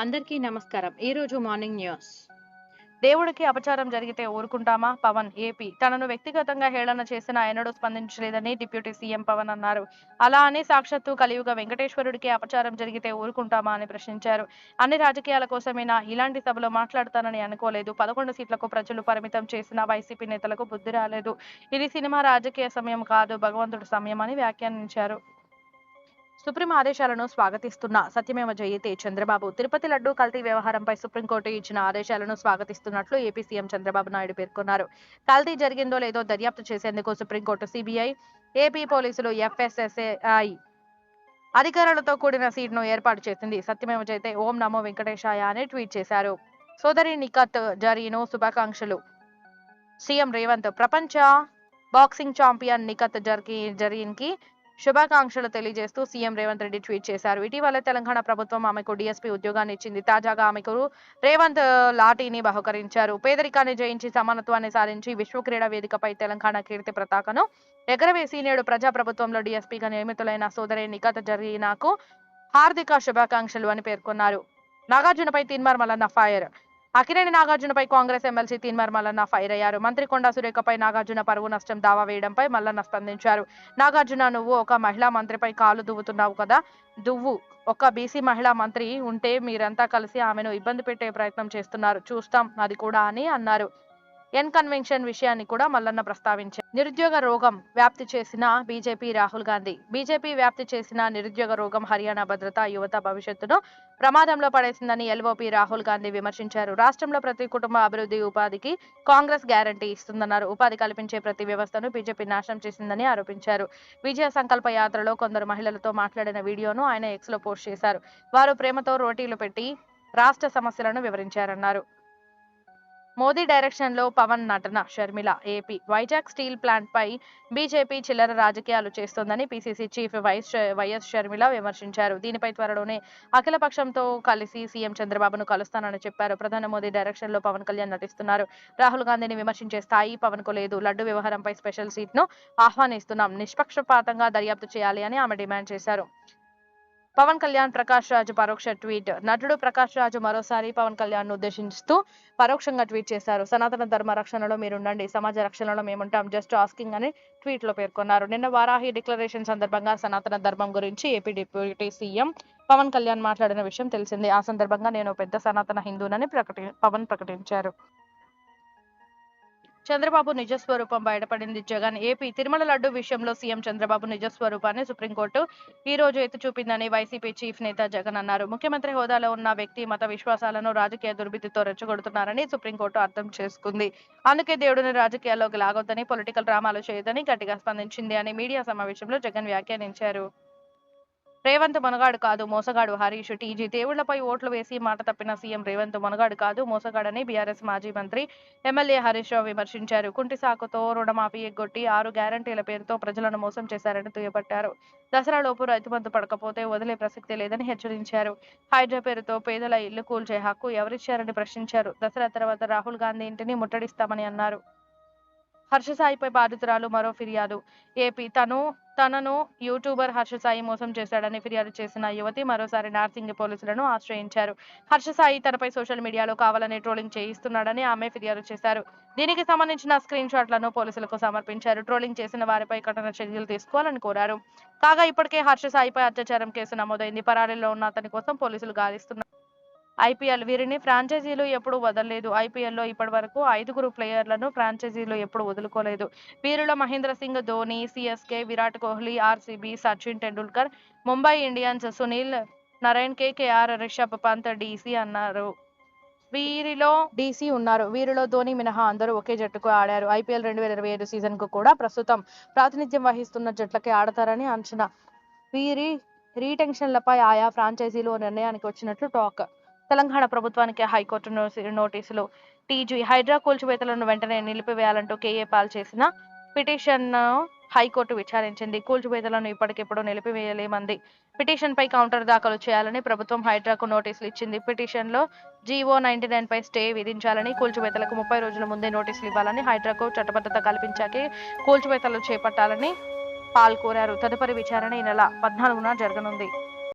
అందరికీ నమస్కారం. ఈ రోజు మార్నింగ్ న్యూస్. దేవుడికి అపచారం జరిగితే ఊరుకుంటామా? పవన్ ఏపీ. తనను వ్యక్తిగతంగా హేళన చేసిన ఎన్నడూ స్పందించలేదని డిప్యూటీ సీఎం పవన్ అన్నారు. అలా అని సాక్షాత్తు కలియుగ వెంకటేశ్వరుడికి అపచారం జరిగితే ఊరుకుంటామా అని ప్రశ్నించారు. అన్ని రాజకీయాల కోసమేనా ఇలాంటి సభలో మాట్లాడతానని అనుకోలేదు. పదకొండు సీట్లకు ప్రజలు పరిమితం చేసిన వైసీపీ నేతలకు బుద్ధి రాలేదు. ఇది సినిమా రాజకీయ సమయం కాదు భగవంతుడి సమయం అని వ్యాఖ్యానించారు. సుప్రీం ఆదేశాలను స్వాగతిస్తున్న సత్యమేవ జయతే చంద్రబాబు. తిరుపతి లడ్డు కల్తీ వ్యవహారంపై సుప్రీంకోర్టు ఇచ్చిన ఆదేశాలను స్వాగతిస్తున్నట్లు ఏపీ సీఎం చంద్రబాబు నాయుడు పేర్కొన్నారు. కల్తీ జరిగిందో లేదో దర్యాప్తు చేసేందుకు సుప్రీంకోర్టు సిబిఐ ఏపీ పోలీసులు ఎఫ్ఎస్ఎస్ఐ అధికారులతో కూడిన సీట్ను ఏర్పాటు చేసింది. సత్యమేవ జయతే ఓం నమో వెంకటేశాయ అని ట్వీట్ చేశారు. సోదరి నిఖత్ జరీను శుభాకాంక్షలు. సీఎం రేవంత్ ప్రపంచ బాక్సింగ్ ఛాంపియన్ నిఖత్ జర్కి జరీన్కి శుభాకాంక్షలు తెలియజేస్తూ సీఎం రేవంత్ రెడ్డి ట్వీట్ చేశారు. ఇటీవల తెలంగాణ ప్రభుత్వం ఆమెకు డీఎస్పీ ఉద్యోగాన్ని ఇచ్చింది. తాజాగా ఆమెకు రేవంత్ లాఠీని బహుకరించారు. పేదరికాన్ని జయించి సమానత్వాన్ని సాధించి విశ్వ క్రీడా వేదికపై తెలంగాణ కీర్తి ప్రతాకను ఎగరవేసి నేడు ప్రజా ప్రభుత్వంలో డీఎస్పీగా నియమితులైన సోదరి నికత జరీనాకు హార్దిక శుభాకాంక్షలు అని పేర్కొన్నారు. నాగార్జునపై Teenmar fire Akkineni నాగార్జునపై Congress MLC Teenmar Mallanna fire అయ్యారు. మంత్రి కొండా సురేఖపై నాగార్జున పరువు నష్టం దావా వేయడంపై మల్లన్న స్పందించారు. నాగార్జున నువ్వు ఒక మహిళా మంత్రిపై కాలు దువ్వుతున్నావు కదా? దువ్వు. ఒక బీసీ మహిళా మంత్రి ఉంటే మీరంతా కలిసి ఆమెను ఇబ్బంది పెట్టే ప్రయత్నం చేస్తున్నారు. చూస్తాం. అది కూడా అని అన్నారు. ఎన్ కన్వెన్షన్ విషయాన్ని కూడా మల్లన్న ప్రస్తావించారు. నిరుద్యోగ రోగం వ్యాప్తి చేసిన బీజేపీ రాహుల్ గాంధీ బీజేపీ వ్యాప్తి చేసిన నిరుద్యోగ రోగం హర్యానా భద్రత యువత భవిష్యత్తును ప్రమాదంలో పడేసిందని ఎల్ఓపీ రాహుల్ గాంధీ విమర్శించారు. రాష్ట్రంలో ప్రతి కుటుంబ అభివృద్ధి ఉపాధికి కాంగ్రెస్ గ్యారంటీ ఇస్తుందన్నారు. ఉపాధి కల్పించే ప్రతి వ్యవస్థను బీజేపీ నాశనం చేసిందని ఆరోపించారు. విజయ సంకల్ప యాత్రలో కొందరు మహిళలతో మాట్లాడిన వీడియోను ఆయన ఎక్స్లో పోస్ట్ చేశారు. వారు ప్రేమతో రోటీలు పెట్టి రాష్ట్ర సమస్యలను వివరించారన్నారు. మోదీ డైరెక్షన్లో పవన్ నటన Sharmila AP. Vizag steel plant పై బీజేపీ చిల్లర రాజకీయాలు చేస్తోందని PCC chief vice YS Sharmila విమర్శించారు. దీనిపై త్వరలోనే అఖిలపక్షంతో కలిసి సీఎం చంద్రబాబును కలుస్తానని చెప్పారు. ప్రధాని మోదీ డైరెక్షన్లో పవన్ కళ్యాణ్ నటిస్తున్నారు. రాహుల్ గాంధీని విమర్శించే స్థాయి పవన్కు లేదు. లడ్డు వ్యవహారంపై స్పెషల్ సీట్ను ఆహ్వానిస్తున్నాం. నిష్పక్షపాతంగా దర్యాప్తు చేయాలి అని ఆమె డిమాండ్ చేశారు. పవన్ కళ్యాణ్ ప్రకాష్ రాజు పరోక్ష ట్వీట్. నటుడు ప్రకాష్ రాజు మరోసారి పవన్ కళ్యాణ్ను ఉద్దేశిస్తూ పరోక్షంగా ట్వీట్ చేశారు. సనాతన ధర్మ రక్షణలో మీరుండండి సమాజ రక్షణలో మేముంటాం జస్ట్ ఆస్కింగ్ అని ట్వీట్లో పేర్కొన్నారు. నిన్న వారాహి డిక్లరేషన్ సందర్భంగా సనాతన ధర్మం గురించి AP deputy CM Pawan Kalyan మాట్లాడిన విషయం తెలిసిందే. ఆ సందర్భంగా నేను పెద్ద సనాతన హిందూనని ప్రకటి పవన్ ప్రకటించారు. చంద్రబాబు నిజస్వరూపం బయటపడింది. జగన్ ఏపీ తిరుమల లడ్డు విషయంలో సీఎం చంద్రబాబు నిజస్వరూపాన్ని సుప్రీంకోర్టు ఈ రోజు ఎత్తు చూపిందని వైసీపీ చీఫ్ నేత జగన్ అన్నారు. ముఖ్యమంత్రి హోదాలో ఉన్న వ్యక్తి మత విశ్వాసాలను రాజకీయ దుర్బితితో రెచ్చగొడుతున్నారని సుప్రీంకోర్టు అర్థం చేసుకుంది. అందుకే దేవుడిని రాజకీయాల్లోకి లాగొద్దని పొలిటికల్ డ్రామాలు చేయొద్దని గట్టిగా స్పందించింది అని మీడియా సమావేశంలో జగన్ వ్యాఖ్యానించారు. రేవంత్ మునగాడు కాదు మోసగాడు. హరీష్ టీజీ దేవుళ్ళపై ఓట్లు వేసి మాట తప్పిన సీఎం రేవంత్ మునగాడు కాదు మోసగాడని బీఆర్ఎస్ మాజీ మంత్రి ఎమ్మెల్యే హరీష్ రావు విమర్శించారు. కుంటి సాకుతో రుణమాఫీ ఎగ్గొట్టి ఆరు గ్యారంటీల పేరుతో ప్రజలను మోసం చేశారని దుయ్యబట్టారు. దసరాలోపు రైతు బంధు పడకపోతే వదిలే ప్రసక్తి లేదని హెచ్చరించారు. హైడ్రా పేరుతో పేదల ఇల్లు కూల్చే హక్కు ఎవరిచ్చారని ప్రశ్నించారు. దసరా తర్వాత రాహుల్ గాంధీ ఇంటిని ముట్టడిస్తామని అన్నారు. హర్షసాయిపై బాధితురాలు మరో ఫిర్యాదు. ఏపీ తను తనను యూట్యూబర్ హర్షసాయి మోసం చేశాడని ఫిర్యాదు చేసిన యువతి మరోసారి నార్సింగ్ పోలీసులను ఆశ్రయించారు. హర్షసాయి తనపై సోషల్ మీడియాలో కావాలని ట్రోలింగ్ చేయిస్తున్నాడని ఆమె ఫిర్యాదు చేశారు. దీనికి సంబంధించిన స్క్రీన్ షాట్లను పోలీసులకు సమర్పించారు. ట్రోలింగ్ చేసిన వారిపై కఠిన చర్యలు తీసుకోవాలని కోరారు. కాగా ఇప్పటికే హర్షసాయిపై అత్యాచారం కేసు నమోదైంది. పరారీలో ఉన్న అతని కోసం పోలీసులు గాలిస్తున్నారు. ఐపీఎల్ వీరిని ఫ్రాంచైజీలు ఎప్పుడు వదలలేదు. ఐపీఎల్లో ఇప్పటి వరకు ఐదుగురు ప్లేయర్లను ఫ్రాంచైజీలు ఎప్పుడు వదులుకోలేదు. వీరిలో Mahendra Singh Dhoni CSK Virat Kohli RCB Sachin Tendulkar Mumbai Indians Sunil Narine KKR Rishabh Pant DC అన్నారు. వీరిలో డీసీ ఉన్నారు. వీరిలో ధోని మినహా అందరూ ఒకే జట్టుకు ఆడారు. ఐపీఎల్ రెండు వేల ఇరవై ఐదు సీజన్కు కూడా ప్రస్తుతం ప్రాతినిధ్యం వహిస్తున్న జట్లకే ఆడతారని అంచనా. వీరి రీటెన్షన్లపై ఆయా ఫ్రాంచైజీలు నిర్ణయానికి వచ్చినట్లు టాక్. తెలంగాణ ప్రభుత్వానికి హైకోర్టు నోటీసులు టీజీ హైడ్రా కూల్చివేతలను వెంటనే నిలిపివేయాలంటూ కేఏ పాల్ చేసిన పిటిషన్ను హైకోర్టు విచారించింది. కూల్చివేతలను ఇప్పటికిప్పుడు నిలిపివేయలేమంది. పిటిషన్ పై కౌంటర్ దాఖలు చేయాలని ప్రభుత్వం హైడ్రాకు నోటీసులు ఇచ్చింది. పిటిషన్లో జీవో నైన్టీ నైన్ పై స్టే విధించాలని కూల్చివేతలకు ముప్పై రోజుల ముందే నోటీసులు ఇవ్వాలని హైడ్రాకు చట్టబద్ధత కల్పించాకే కూల్చివేతలు చేపట్టాలని పాల్ కోరారు. తదుపరి విచారణ ఈ నెల పద్నాలుగున జరగనుంది.